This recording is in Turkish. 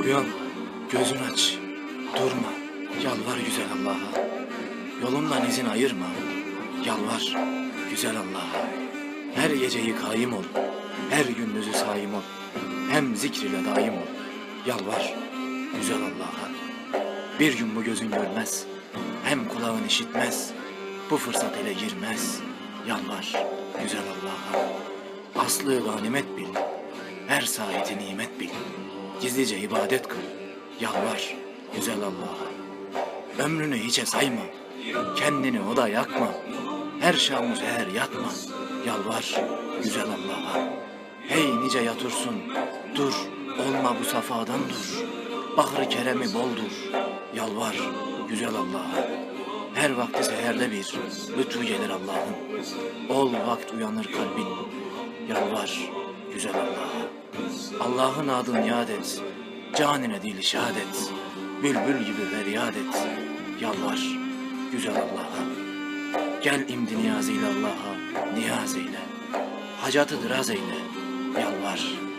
Uyan, gözün aç, durma, yalvar güzel Allah'a. Yolundan izin ayırma, yalvar güzel Allah'a. Her geceyi kaim ol, her gündüzü saim ol. Hem zikriyle daim ol, yalvar güzel Allah'a. Bir gün bu gözün görmez, hem kulağın işitmez. Bu fırsat ele girmez, yalvar güzel Allah'a. Aslı ganimet bil, her saati nimet bil. Gizlice ibadet kıl, yalvar güzel Allah'a. Ömrünü hiçe sayma, kendini oda yakma. Her şamı seher yatma, yalvar güzel Allah'a. Hey nice yatursun, dur, olma bu safadan dur. Bahrı keremi boldur, yalvar güzel Allah'a. Her vakti seherde bir, lütfu gelir Allah'ın. Ol vakt uyanır kalbin, yalvar güzel Allah'a. Allah'ın adını yad et, canine dil şehadet. Bülbül gibi feryat et, yalvar güzel Allah'a. Gel imdi niyaz ile Allah'a, niyaz eyle. Hacatı dıraz eyle, yalvar